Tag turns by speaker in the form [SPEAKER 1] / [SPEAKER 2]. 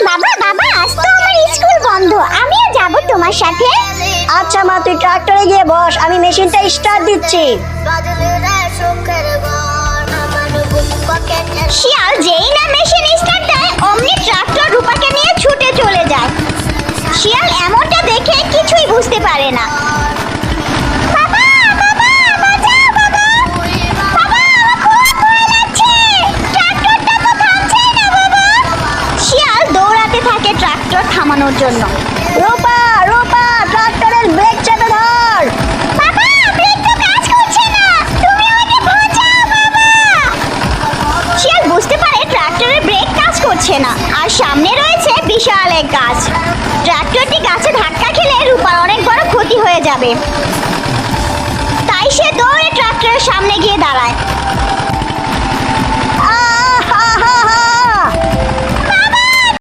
[SPEAKER 1] বাবা বাবা আজ তো আমার স্কুল বন্ধ। আমিও যাব তোমার সাথে।
[SPEAKER 2] আচ্ছা মা তুই ট্রাক্টরে গিয়ে বস আমি মেশিনটা স্টার্ট দিচ্ছি।
[SPEAKER 1] শিয়াল যেই না মেশিন ট্রাক্টর থামানোর জন্য।
[SPEAKER 2] রূপা রূপা ট্রাক্টরের ব্রেক চেপে ধর।
[SPEAKER 1] শিয়াল বুঝতে পারে ট্রাক্টরের ব্রেক কাজ করছে না। আর সামনে রয়েছে বিশাল এক গাছ। ট্রাক্টরটি গাছে ধাক্কা খেলে রূপার অনেক বড় ক্ষতি হয়ে যাবে।